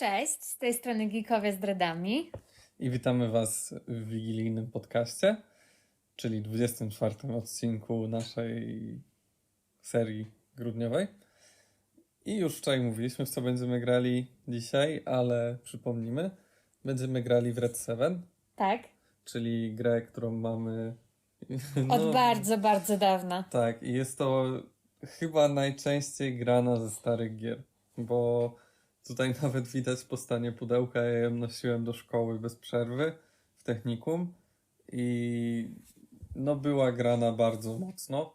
Cześć, z tej strony Geekowie z Dreadami. I witamy Was w wigilijnym podcaście, czyli 24 odcinku naszej serii grudniowej. I już wczoraj mówiliśmy, w co będziemy grali dzisiaj, ale przypomnimy, będziemy grali w Red 7, Tak, czyli grę, którą mamy. od no, bardzo, bardzo dawna. Tak, i jest to chyba najczęściej grana ze starych gier, bo tutaj nawet widać po stanie pudełka, ja ją nosiłem do szkoły bez przerwy w technikum i no była grana bardzo mocno.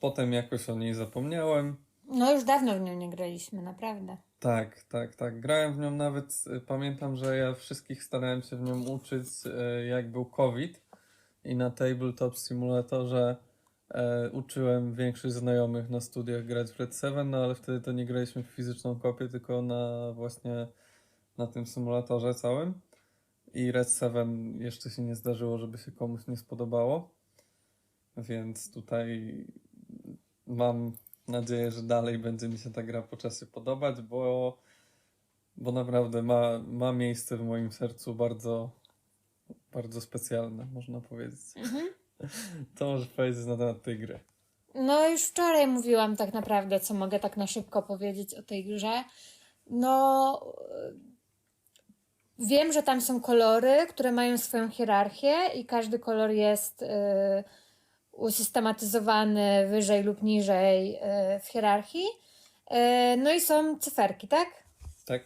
Potem jakoś o niej zapomniałem. No już dawno w nią nie graliśmy, naprawdę. Tak, tak, tak. Grałem w nią nawet, y, pamiętam, że ja wszystkich starałem się w nią uczyć, y, jak był COVID i na Tabletop Simulatorze e, uczyłem większość znajomych na studiach grać w Red 7, no ale wtedy to nie graliśmy w fizyczną kopię, tylko na właśnie na tym symulatorze całym. I Red 7 jeszcze się nie zdarzyło, żeby się komuś nie spodobało. Więc tutaj mam nadzieję, że dalej będzie mi się ta gra po czasie podobać, bo, bo naprawdę ma, ma miejsce w moim sercu bardzo, bardzo specjalne, można powiedzieć. To możesz powiedzieć na temat tej gry. No już wczoraj mówiłam tak naprawdę, co mogę tak na szybko powiedzieć o tej grze. No wiem, że tam są kolory, które mają swoją hierarchię i każdy kolor jest y, usystematyzowany wyżej lub niżej y, w hierarchii. Y, no i są cyferki, tak? Tak?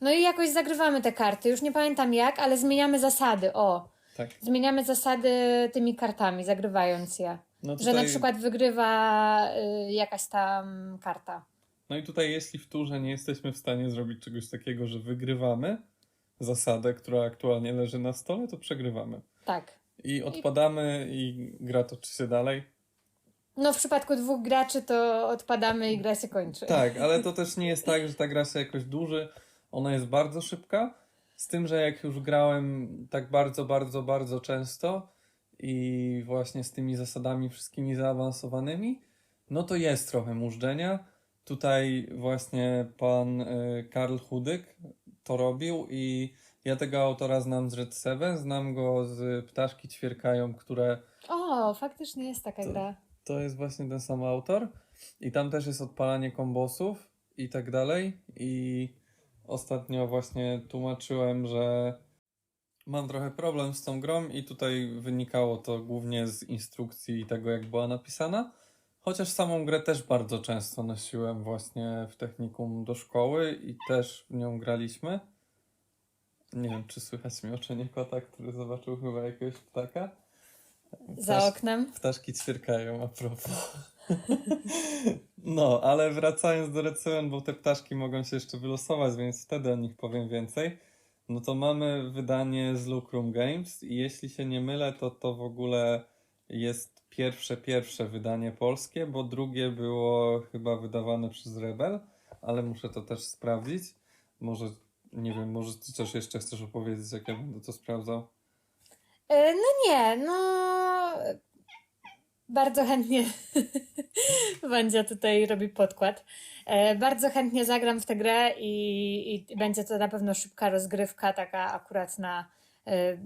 No i jakoś zagrywamy te karty. Już nie pamiętam jak, ale zmieniamy zasady. O, Tak. zmieniamy zasady tymi kartami, zagrywając je. No Że na przykład wygrywa y, jakaś tam karta. No i tutaj, jeśli w turze nie jesteśmy w stanie zrobić czegoś takiego, że wygrywamy zasadę, która aktualnie leży na stole, to przegrywamy. Tak. I odpadamy i gra toczy się dalej. No w przypadku dwóch graczy to odpadamy i gra się kończy. Tak, ale to też nie jest tak, że ta gra się jakoś dłuży. Ona jest bardzo szybka. Z tym, że jak już grałem tak bardzo, bardzo, bardzo często i właśnie z tymi zasadami wszystkimi zaawansowanymi, no to jest trochę mużdżenia. Tutaj właśnie pan y, Karl Hudyk to robił i ja tego autora znam z Red 7, znam go z Ptaszki Ćwierkają, które O, faktycznie jest taka To- gra. to jest właśnie ten sam autor. I tam też jest odpalanie kombosów i tak dalej. I ostatnio właśnie tłumaczyłem, że mam trochę problem z tą grą i tutaj wynikało to głównie z instrukcji i tego, jak była napisana. Chociaż samą grę też bardzo często nosiłem właśnie w technikum do szkoły i też w nią graliśmy. Nie wiem, czy słychać mioczenie kota, który zobaczył chyba jakiegoś ptaka. Za Ptasz- oknem. Ptaszki ćwierkają, a propos. No, ale wracając do 7, bo te ptaszki mogą się jeszcze wylosować, więc wtedy o nich powiem więcej. No to mamy wydanie z Lucrum Games i jeśli się nie mylę, to to w ogóle jest pierwsze, pierwsze wydanie polskie, bo drugie było chyba wydawane przez Rebel, ale muszę to też sprawdzić. Może, nie wiem, może ty coś jeszcze chcesz opowiedzieć, jak ja będę to sprawdzał? Y, No nie, no bardzo chętnie będzie tutaj robi podkład. E, Bardzo chętnie zagram w tę grę i, i będzie to na pewno szybka rozgrywka, taka akurat na e,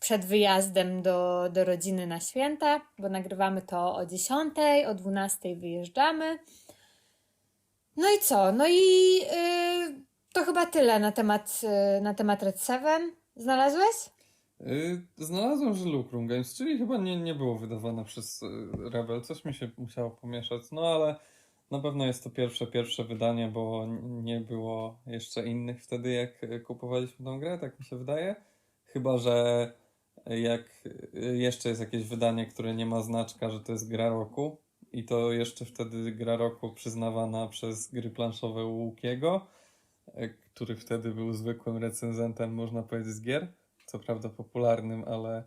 przed wyjazdem do, do rodziny na święta, bo nagrywamy to o 10, o 12 wyjeżdżamy. No i co? No i y, to chyba tyle na temat, y, na temat Red 7. Znalazłeś? Yy, Znalazłem, że Lucrum Games, czyli chyba nie, nie było wydawane przez yy, Rebel. Coś mi się musiało pomieszać, no ale na pewno jest to pierwsze, pierwsze wydanie, bo nie było jeszcze innych wtedy, jak yy, kupowaliśmy tą grę, tak mi się wydaje. Chyba, że jak jeszcze jest jakieś wydanie, które nie ma znaczka, że to jest gra roku i to jeszcze wtedy gra roku przyznawana przez gry planszowe Łukiego, który wtedy był zwykłym recenzentem, można powiedzieć, z gier co prawda popularnym, ale,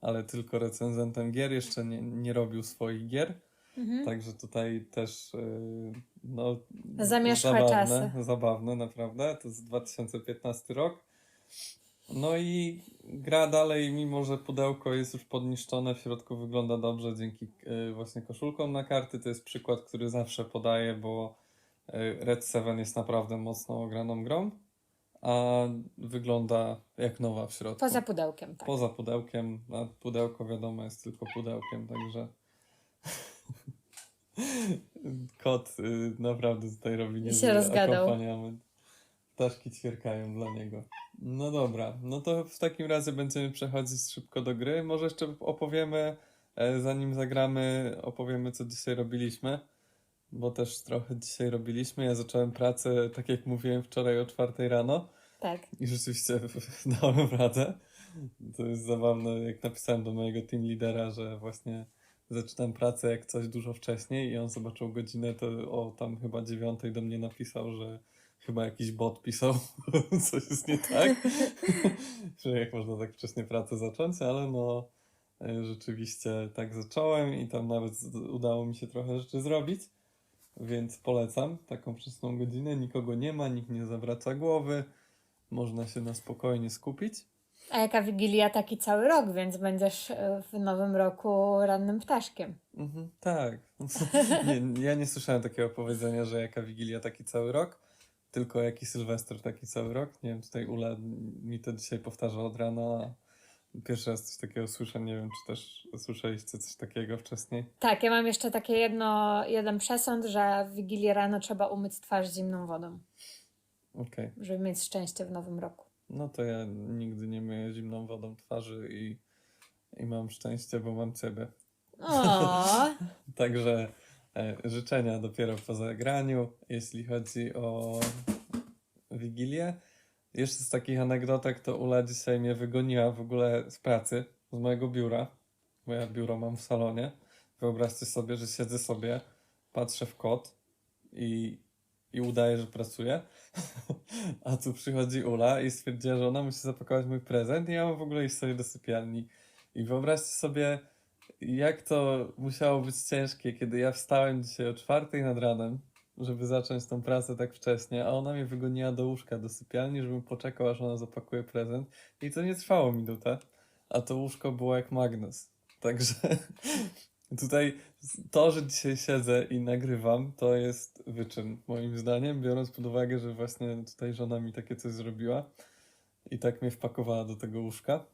ale tylko recenzentem gier, jeszcze nie, nie robił swoich gier. Mhm. Także tutaj też yy, no, Zamierzchłe zabawne, czasy. zabawne naprawdę. To jest 2015 rok. No i gra dalej, mimo że pudełko jest już podniszczone, w środku wygląda dobrze dzięki yy, właśnie koszulkom na karty. To jest przykład, który zawsze podaję, bo e, Red Seven jest naprawdę mocno ograną grą, a wygląda jak nowa w środku. Poza pudełkiem, tak. Poza pudełkiem, a pudełko wiadomo jest tylko pudełkiem, także kot y, naprawdę tutaj robi niezły rozgadał. akompaniament. Ptaszki ćwierkają dla niego. No dobra, no to w takim razie będziemy przechodzić szybko do gry. Może jeszcze opowiemy, e, zanim zagramy, opowiemy co dzisiaj robiliśmy, bo też trochę dzisiaj robiliśmy. Ja zacząłem pracę, tak jak mówiłem wczoraj o czwartej rano. Tak. I rzeczywiście dałem radę. To jest zabawne, jak napisałem do mojego team lidera, że właśnie zaczynam pracę jak coś dużo wcześniej i on zobaczył godzinę, to o tam chyba dziewiątej do mnie napisał, że chyba jakiś bot pisał, coś jest nie tak, że jak można tak wcześnie pracę zacząć, ale no e, rzeczywiście tak zacząłem i tam nawet udało mi się trochę rzeczy zrobić, więc polecam taką wczesną godzinę, nikogo nie ma, nikt nie zawraca głowy, można się na spokojnie skupić. A jaka Wigilia, taki cały rok, więc będziesz e, w nowym roku rannym ptaszkiem. Mhm, tak. nie, ja nie słyszałem takiego powiedzenia, że jaka Wigilia taki cały rok, tylko jaki Sylwester taki cały rok. Nie wiem, tutaj Ula mi to dzisiaj powtarza od rana. Pierwszy raz coś takiego słyszę, nie wiem, czy też słyszeliście coś takiego wcześniej. Tak, ja mam jeszcze takie jedno, jeden przesąd, że w Wigilię rano trzeba umyć twarz zimną wodą, Okej, żeby mieć szczęście w nowym roku. no to ja nigdy nie myję zimną wodą twarzy i, i mam szczęście, bo mam ciebie. O, Także e, życzenia dopiero po zagraniu, jeśli chodzi o Wigilię. Jeszcze z takich anegdotek, to Ula dzisiaj mnie wygoniła w ogóle z pracy, z mojego biura, bo ja biuro mam w salonie. Wyobraźcie sobie, że siedzę sobie, patrzę w kod i, i udaję, że pracuję. A tu przychodzi Ula i stwierdziła, że ona musi zapakować mój prezent i ja mam w ogóle iść sobie do sypialni. I wyobraźcie sobie, jak to musiało być ciężkie, kiedy ja wstałem dzisiaj o czwartej nad ranem, żeby zacząć tą pracę tak wcześnie, a ona mnie wygoniła do łóżka, do sypialni, żebym poczekał, aż ona zapakuje prezent. I to nie trwało minutę, a to łóżko było jak magnes. Także tutaj to, że dzisiaj siedzę i nagrywam, to jest wyczyn, moim zdaniem, biorąc pod uwagę, że właśnie tutaj żona mi takie coś zrobiła i tak mnie wpakowała do tego łóżka,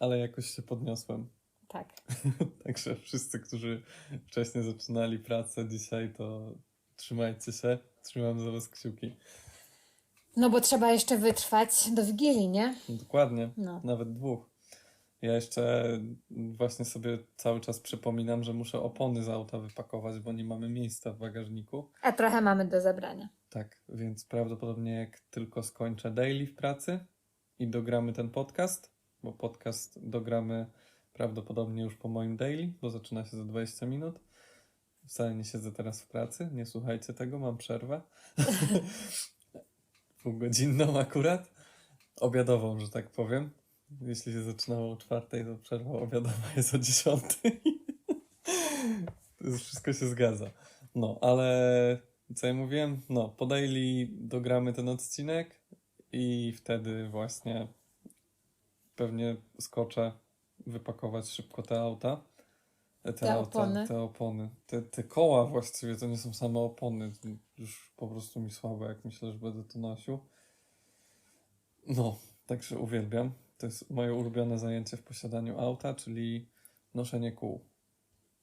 ale jakoś się podniosłem. tak. Także wszyscy, którzy wcześniej zaczynali pracę dzisiaj, to trzymajcie się. Trzymam za was kciuki. No bo trzeba jeszcze wytrwać do Wigilii, nie? Dokładnie. No. Nawet dwóch. Ja jeszcze właśnie sobie cały czas przypominam, że muszę opony z auta wypakować, bo nie mamy miejsca w bagażniku. A trochę mamy do zabrania. Tak, więc prawdopodobnie jak tylko skończę daily w pracy i dogramy ten podcast, bo podcast dogramy prawdopodobnie już po moim daily, bo zaczyna się za 20 minut. Wcale nie siedzę teraz w pracy, nie słuchajcie tego, mam przerwę. Półgodzinną akurat. Obiadową, że tak powiem. Jeśli się zaczynało o czwartej, to przerwa obiadowa jest o dziesiątej. To wszystko się zgadza. No, ale co ja mówiłem? No, po daily dogramy ten odcinek i wtedy właśnie pewnie skoczę wypakować szybko te auta. Te, Te opony. te opony. Te, te koła właściwie to nie są same opony. Już po prostu mi słabo, jak myślę, że będę to nosił. No, także uwielbiam. To jest moje ulubione zajęcie w posiadaniu auta, czyli noszenie kół.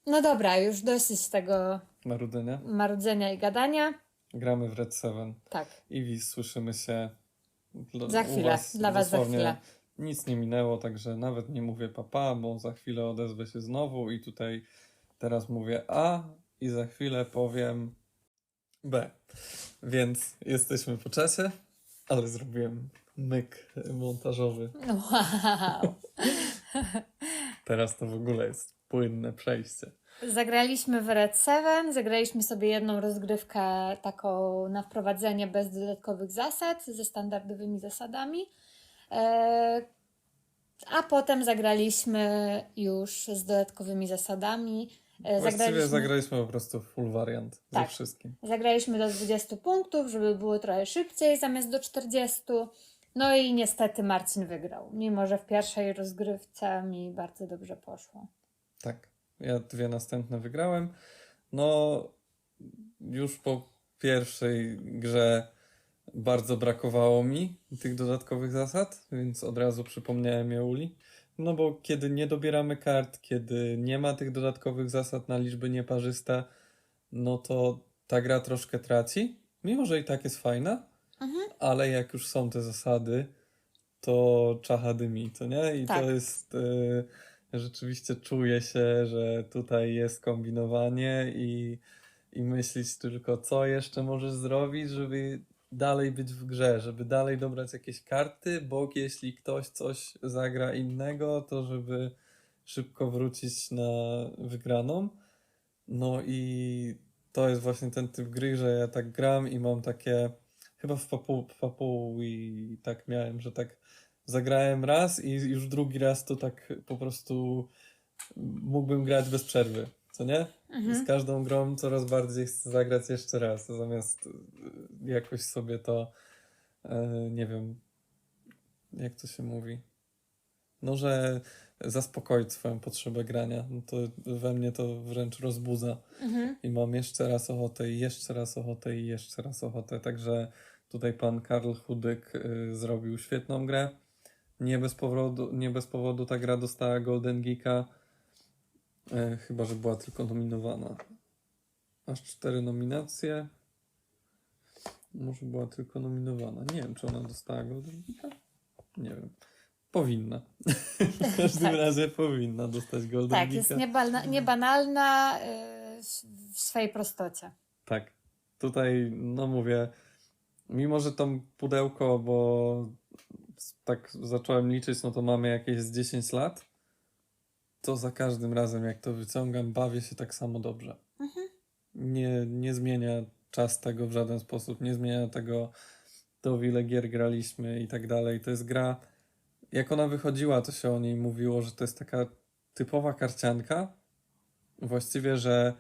No dobra, już dosyć tego Marudzenia. marudzenia i gadania. Gramy w Red Seven. Tak, Iwi, słyszymy się dla, Za chwilę, dla was za chwilę. Nic nie minęło, także nawet nie mówię papa, bo za chwilę odezwę się znowu i tutaj teraz mówię A i za chwilę powiem B. Więc jesteśmy po czasie, ale zrobiłem myk montażowy. wow. Teraz to w ogóle jest płynne przejście. Zagraliśmy w Red Seven, zagraliśmy sobie jedną rozgrywkę taką na wprowadzenie bez dodatkowych zasad, ze standardowymi zasadami. E, A potem zagraliśmy już z dodatkowymi zasadami. E, Właściwie zagraliśmy po prostu full wariant ze Tak. wszystkim. Zagraliśmy do 20 punktów, żeby było trochę szybciej zamiast do 40. No i niestety Marcin wygrał, mimo że w pierwszej rozgrywce mi bardzo dobrze poszło. Tak. Ja dwie następne wygrałem. No, już po pierwszej grze bardzo brakowało mi tych dodatkowych zasad, więc od razu przypomniałem je Uli. No bo kiedy nie dobieramy kart, kiedy nie ma tych dodatkowych zasad na liczby nieparzyste, no to ta gra troszkę traci. Mimo, że i tak jest fajna, Mhm. ale jak już są te zasady, to czacha dymi, to nie? I Tak. to jest y, rzeczywiście czuje się, że tutaj jest kombinowanie i, i myśleć tylko, co jeszcze możesz zrobić, żeby dalej być w grze, żeby dalej dobrać jakieś karty, bo jeśli ktoś coś zagra innego, to żeby szybko wrócić na wygraną. No i to jest właśnie ten typ gry, że ja tak gram i mam takie Chyba w Papu, w Papu i tak miałem, że tak zagrałem raz i już drugi raz to tak po prostu mógłbym grać bez przerwy, co nie? Mhm. Z każdą grą coraz bardziej chcę zagrać jeszcze raz, zamiast y, jakoś sobie to, e, nie wiem, jak to się mówi, no, że zaspokoić swoją potrzebę grania, no to we mnie to wręcz rozbudza. Mhm. I mam jeszcze raz ochotę, i jeszcze raz ochotę, i jeszcze raz ochotę. Także tutaj pan Karl Chudyk y, zrobił świetną grę. Nie bez, powodu, nie bez powodu ta gra dostała Golden Geeka. Y, chyba, że była tylko nominowana. Aż cztery nominacje. Może była tylko nominowana. Nie wiem, czy ona dostała Golden? Nie wiem. Powinna. w każdym Tak. razie powinna dostać Golden Tak, jest niebana- niebanalna y, w swojej prostocie. Tak. Tutaj, no mówię, mimo że to pudełko, bo tak zacząłem liczyć, no to mamy jakieś z 10 lat, to za każdym razem, jak to wyciągam, bawię się tak samo dobrze. Mhm. Nie, nie zmienia czas tego w żaden sposób, nie zmienia tego, to ile gier graliśmy i tak dalej. To jest gra, jak ona wychodziła, to się o niej mówiło, że to jest taka typowa karcianka. Właściwie, że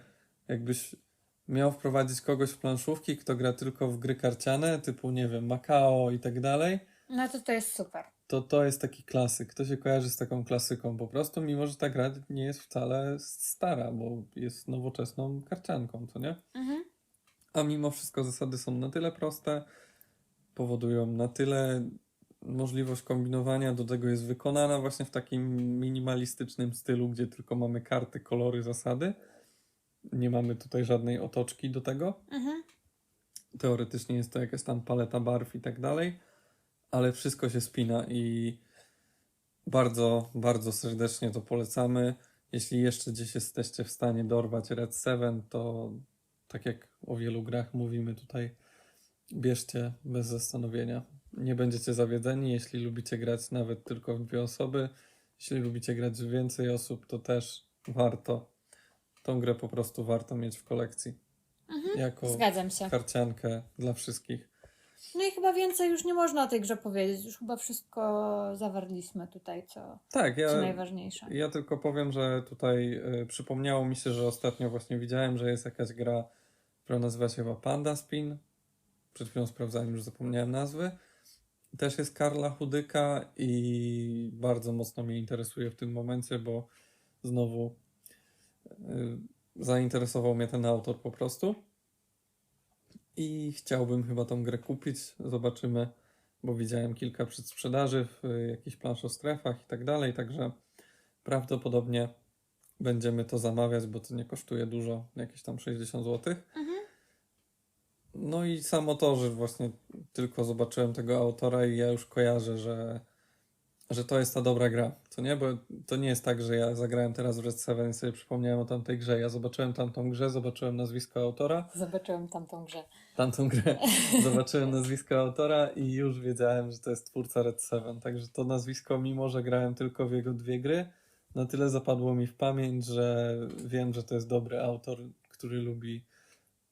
jakbyś miał wprowadzić kogoś w planszówki, kto gra tylko w gry karciane, typu, nie wiem, Macao i tak dalej, No to to jest super. To to jest taki klasyk. To się kojarzy z taką klasyką po prostu, mimo że ta gra nie jest wcale stara, bo jest nowoczesną karcianką, co nie? Mhm. A mimo wszystko zasady są na tyle proste, powodują na tyle możliwość kombinowania, do tego jest wykonana właśnie w takim minimalistycznym stylu, gdzie tylko mamy karty, kolory, zasady. Nie mamy tutaj żadnej otoczki do tego. Mhm. Teoretycznie jest to jakaś tam paleta barw i tak dalej, ale wszystko się spina i bardzo, bardzo serdecznie to polecamy. Jeśli jeszcze gdzieś jesteście w stanie dorwać Red 7, to tak jak o wielu grach mówimy tutaj, bierzcie bez zastanowienia. Nie będziecie zawiedzeni, jeśli lubicie grać nawet tylko w dwie osoby. Jeśli lubicie grać w więcej osób, to też warto. Tą grę po prostu warto mieć w kolekcji. Jako Zgadzam się. karciankę dla wszystkich. No i chyba więcej już nie można o tej grze powiedzieć. Już chyba wszystko zawarliśmy tutaj, co, Tak, co ja, najważniejsze. ja tylko powiem, że tutaj y, przypomniało mi się, że ostatnio właśnie widziałem, że jest jakaś gra, która nazywa się chyba Panda Spin. Przed chwilą sprawdzałem, już zapomniałem nazwy. Też jest Karla Chudyka i bardzo mocno mnie interesuje w tym momencie, bo znowu y, zainteresował mnie ten autor po prostu. I chciałbym chyba tą grę kupić. Zobaczymy, bo widziałem kilka przedsprzedaży w y, jakichś planszostrefach i tak dalej, także prawdopodobnie będziemy to zamawiać, bo to nie kosztuje dużo, jakieś tam 60 zł. Mhm. No i samo to, że właśnie tylko zobaczyłem tego autora i ja już kojarzę, że, że to jest ta dobra gra, co nie? Bo to nie jest tak, że ja zagrałem teraz w Red 7 i sobie przypomniałem o tamtej grze. Ja zobaczyłem tamtą grę, zobaczyłem nazwisko autora, Zobaczyłem tamtą grę. tamtą grę, zobaczyłem nazwisko autora i już wiedziałem, że to jest twórca Red 7. Także to nazwisko, mimo że grałem tylko w jego dwie gry, na tyle zapadło mi w pamięć, że wiem, że to jest dobry autor, który lubi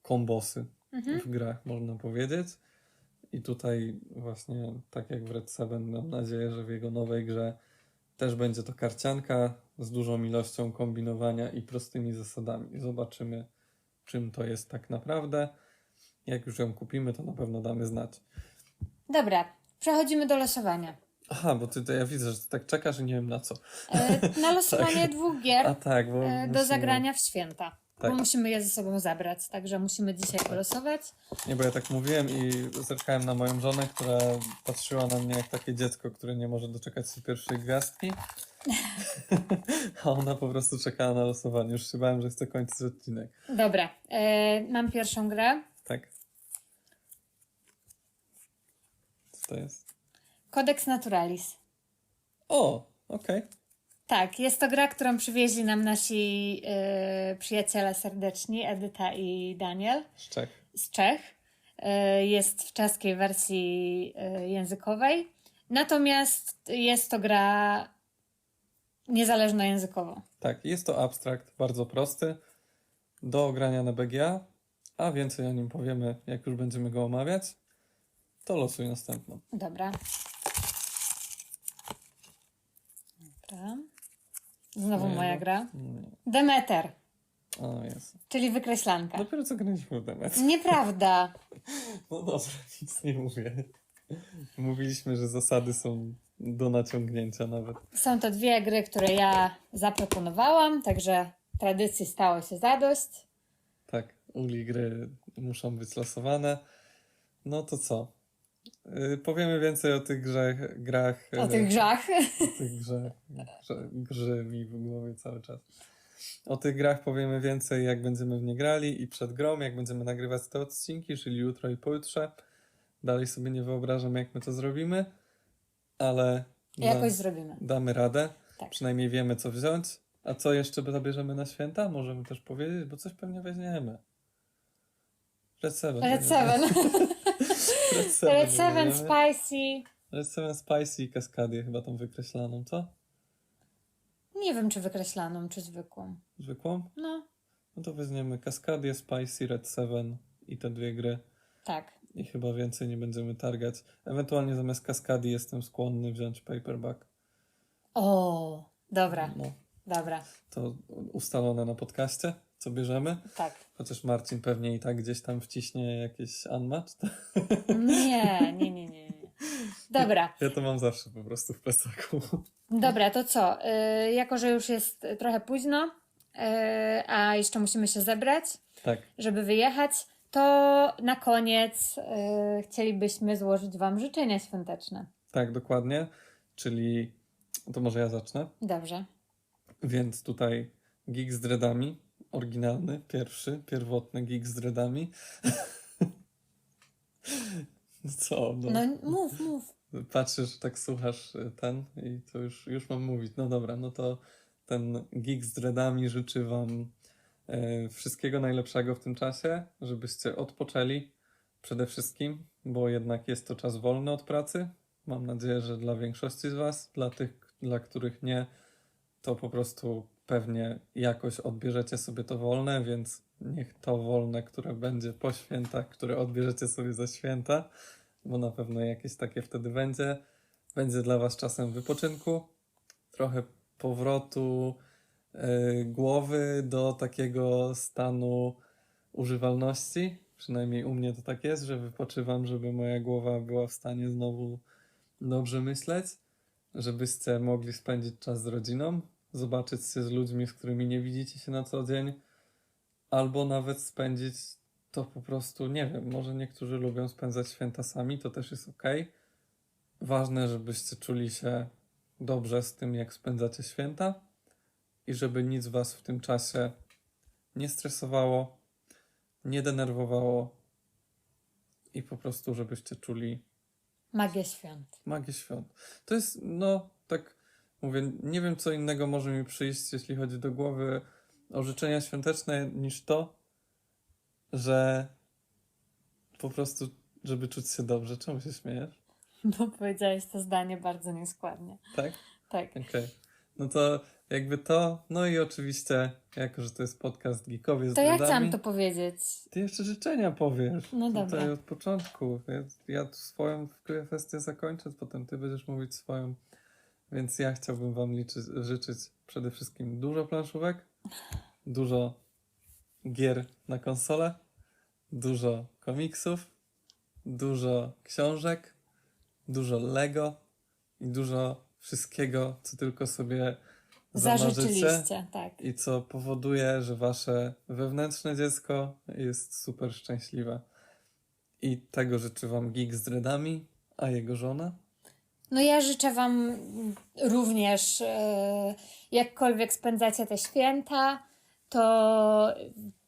kombosy Mhm. w grach, można powiedzieć. I tutaj właśnie, tak jak w Red 7, mam nadzieję, że w jego nowej grze też będzie to karcianka z dużą ilością kombinowania i prostymi zasadami. Zobaczymy, czym to jest tak naprawdę. Jak już ją kupimy, to na pewno damy znać. Dobra, przechodzimy do losowania. Aha, bo ty to ja widzę, że ty tak czekasz i nie wiem na co. E, na losowanie dwóch gier A tak, e, do musimy- zagrania w święta. Tak. bo musimy je ze sobą zabrać, także musimy dzisiaj polosować. Nie, bo ja tak mówiłem i zerkałem na moją żonę, która patrzyła na mnie jak takie dziecko, które nie może doczekać się pierwszej gwiazdki. A ona po prostu czekała na losowanie. Już się bałem, że chce kończyć odcinek. Dobra, e, mam pierwszą grę. Tak. Co to jest? Codex Naturalis. O, okej. Tak, jest to gra, którą przywieźli nam nasi e, przyjaciele serdeczni, Edyta i Daniel Z Czech. z Czech. E, jest w czeskiej wersji e, językowej. Natomiast jest to gra niezależna językowo. Tak, jest to abstrakt bardzo prosty do ogrania na BGA, a więcej o nim powiemy, jak już będziemy go omawiać. To losuj następną. Dobra. Dobra. Znowu Nie, moja no. gra. Nie. Demeter, O, jest. czyli wykreślanka. Dopiero co graliśmy w Demet. Nieprawda. No dobrze, nic nie mówię. Mówiliśmy, że zasady są do naciągnięcia nawet. Są to dwie gry, które ja zaproponowałam, także tradycji stało się zadość. Tak, uli gry muszą być losowane. No to co? Yy, powiemy więcej o tych grzech, grach. O tych grzach. O tych grzech, grze, grzy mi w głowie cały czas. O tych grach powiemy więcej, jak będziemy w nie grali i przed grą, jak będziemy nagrywać te odcinki, czyli jutro i pojutrze. Dalej sobie nie wyobrażam, jak my to zrobimy, ale da, Jakoś zrobimy. damy radę. Tak. Przynajmniej wiemy, co wziąć. A co jeszcze zabierzemy na święta? Możemy też powiedzieć, bo coś pewnie weźmiemy. Red Seven. Red Seven. Red Seven. Red Seven. Spicy. Red Seven Spicy i Kaskadię chyba tą wykreślaną, co? Nie wiem, czy wykreślaną, czy zwykłą. Zwykłą? No, No to weźmiemy Kaskadię, Spicy, Red Seven i te dwie gry. tak. I chyba więcej nie będziemy targać. Ewentualnie zamiast Kaskadii jestem skłonny wziąć Paperback. O, dobra, No, dobra. to ustalone na podcaście, co bierzemy. Tak. Chociaż Marcin pewnie i tak gdzieś tam wciśnie jakieś unmatched. Nie, nie, nie, nie. nie. Dobra, Ja to mam zawsze po prostu w plecaku. dobra, to co? Y, jako, że już jest trochę późno, y, a jeszcze musimy się zebrać, Tak, żeby wyjechać, to na koniec y, chcielibyśmy złożyć Wam życzenia świąteczne. tak, dokładnie. Czyli to może ja zacznę. Dobrze. Więc tutaj Geek z dreadami, oryginalny, pierwszy, pierwotny Geek z dreadami. Co? No. No mów, mów. Patrzysz, tak słuchasz y, ten i to już, już mam mówić. No dobra, no to ten Geek z dreadami życzy Wam e, wszystkiego najlepszego w tym czasie, żebyście odpoczęli przede wszystkim, bo jednak jest to czas wolny od pracy. Mam nadzieję, że dla większości z Was, dla tych, dla których nie, to po prostu pewnie jakoś odbierzecie sobie to wolne, więc niech to wolne, które będzie po świętach, które odbierzecie sobie za święta, bo na pewno jakieś takie wtedy będzie, będzie dla Was czasem wypoczynku, trochę powrotu y, głowy do takiego stanu używalności. Przynajmniej u mnie to tak jest, że wypoczywam, żeby moja głowa była w stanie znowu dobrze myśleć, żebyście mogli spędzić czas z rodziną, zobaczyć się z ludźmi, z którymi nie widzicie się na co dzień, albo nawet spędzić to po prostu, nie wiem, może niektórzy lubią spędzać święta sami, to też jest ok. Ważne, żebyście czuli się dobrze z tym, jak spędzacie święta i żeby nic was w tym czasie nie stresowało, nie denerwowało i po prostu, żebyście czuli Magia świąt. magię świąt. To jest, no, tak mówię, nie wiem, co innego może mi przyjść, jeśli chodzi do głowy o życzenia świąteczne, niż to, że po prostu, żeby czuć się dobrze. Czemu się śmiejesz? Bo powiedziałeś to zdanie bardzo nieskładnie. Tak? Tak. Okej. No to jakby to, no i oczywiście, jako że to jest podcast Geekowie z To ja chciałam to powiedzieć. Ty jeszcze życzenia powiesz. No Tutaj dobra. od początku. Ja, ja tu swoją kwestię zakończę, potem ty będziesz mówić swoją. Więc ja chciałbym wam liczyć, życzyć przede wszystkim dużo planszówek, dużo gier na konsolę, dużo komiksów, dużo książek, dużo Lego i dużo wszystkiego, co tylko sobie zamarzycie Zażyczyliście, tak. i co powoduje, że wasze wewnętrzne dziecko jest super szczęśliwe. I tego życzy wam Geek z dreadami, a jego żona? No ja życzę Wam również, e, jakkolwiek spędzacie te święta, to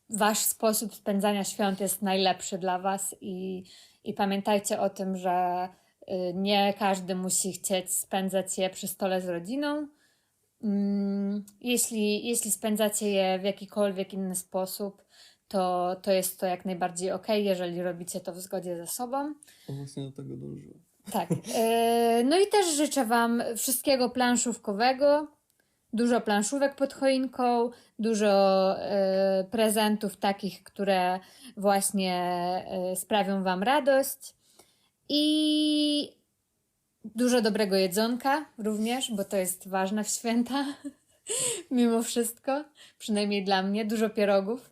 Wasz sposób spędzania świąt jest najlepszy dla Was i, i pamiętajcie o tym, że e, nie każdy musi chcieć spędzać je przy stole z rodziną. Mm, Jeśli, jeśli spędzacie je w jakikolwiek inny sposób, to, to jest to jak najbardziej ok, jeżeli robicie to w zgodzie ze sobą. Właśnie do tego dążyłem. Tak. E, No i też życzę Wam wszystkiego planszówkowego. Dużo planszówek pod choinką, dużo e, prezentów takich, które właśnie e, sprawią Wam radość. I dużo dobrego jedzonka również, bo to jest ważne w święta. Mimo wszystko, przynajmniej dla mnie, dużo pierogów.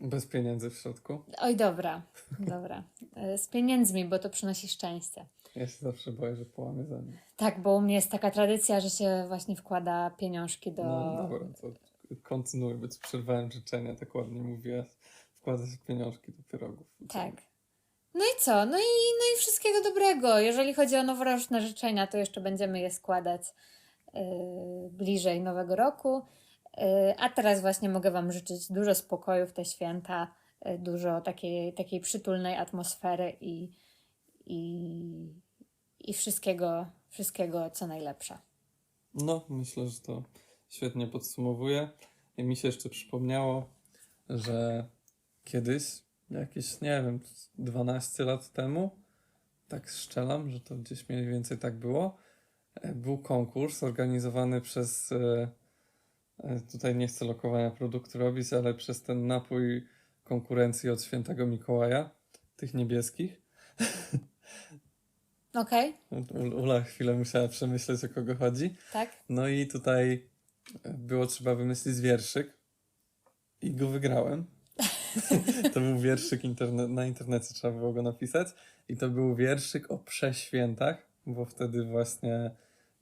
Bez pieniędzy w środku. Oj, dobra, dobra. E, Z pieniędzmi, bo to przynosi szczęście. Ja się zawsze boję, że połamię za nim. Tak, bo u mnie jest taka tradycja, że się właśnie wkłada pieniążki do. No dobra, to kontynuuj, bo ci przerwałem życzenia, tak ładnie mówiłaś. Wkłada się pieniążki do pierogów. Tak. No i co? No i, no i wszystkiego dobrego. Jeżeli chodzi o noworoczne życzenia, to jeszcze będziemy je składać yy, bliżej Nowego Roku. A teraz właśnie mogę Wam życzyć dużo spokoju w te święta, yy, dużo takiej, takiej przytulnej atmosfery i, i, i wszystkiego, wszystkiego, co najlepsze. No, myślę, że to świetnie podsumowuje. I mi się jeszcze przypomniało, że kiedyś, jakieś, nie wiem, 12 lat temu, tak strzelam, że to gdzieś mniej więcej tak było, e, był konkurs organizowany przez, e, e, tutaj nie chcę lokowania produktu robić, ale przez ten napój konkurencji od świętego Mikołaja, tych niebieskich. Okej, U- Ula chwilę musiała przemyśleć, o kogo chodzi. tak? No i tutaj było trzeba wymyślić wierszyk i go wygrałem. to był wierszyk interne- na internecie, trzeba było go napisać. I to był wierszyk o przeświętach, bo wtedy właśnie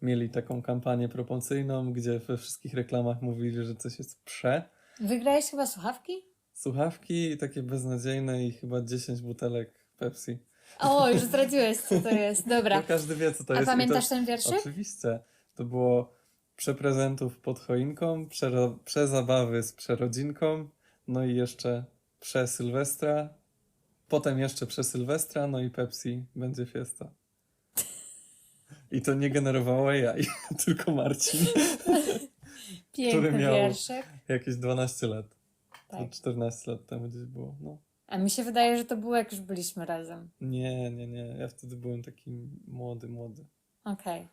mieli taką kampanię promocyjną, gdzie we wszystkich reklamach mówili, że coś jest prze. Wygrałeś chyba słuchawki? Słuchawki takie beznadziejne i chyba 10 butelek Pepsi. O, już zdradziłeś, co to jest. Dobra. No każdy wie, co to A jest. I to- pamiętasz ten wierszyk? Oczywiście. To było przeprezentów pod choinką, przero- przezabawy z przerodzinką, no i jeszcze prze Sylwestra, potem jeszcze prze Sylwestra, no i Pepsi będzie fiesta. I to nie generowało AI, tylko Marcin, Piękny miał- wierszyk. jakieś 12 lat. Tak. To 14 lat temu gdzieś było. No. A mi się wydaje, że to było jak już byliśmy razem. Nie, nie, nie. Ja wtedy byłem taki młody, młody. Okej.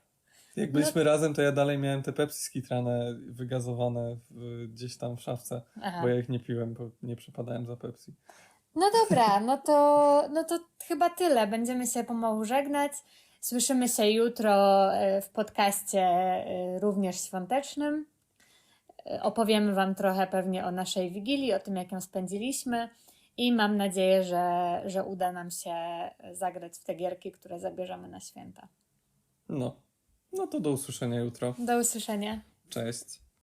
Jak byliśmy razem, to ja dalej miałem te Pepsi skitrane, wygazowane w, gdzieś tam w szafce. Aha. Bo ja ich nie piłem, bo nie przepadałem za Pepsi. No dobra, no to, no to chyba tyle. Będziemy się pomału żegnać. Słyszymy się jutro e, w podcaście e, również świątecznym. E, Opowiemy Wam trochę pewnie o naszej wigilii, o tym, jak ją spędziliśmy. I mam nadzieję, że, że uda nam się zagrać w te gierki, które zabierzemy na święta. No. No to do usłyszenia jutro. Do usłyszenia. Cześć.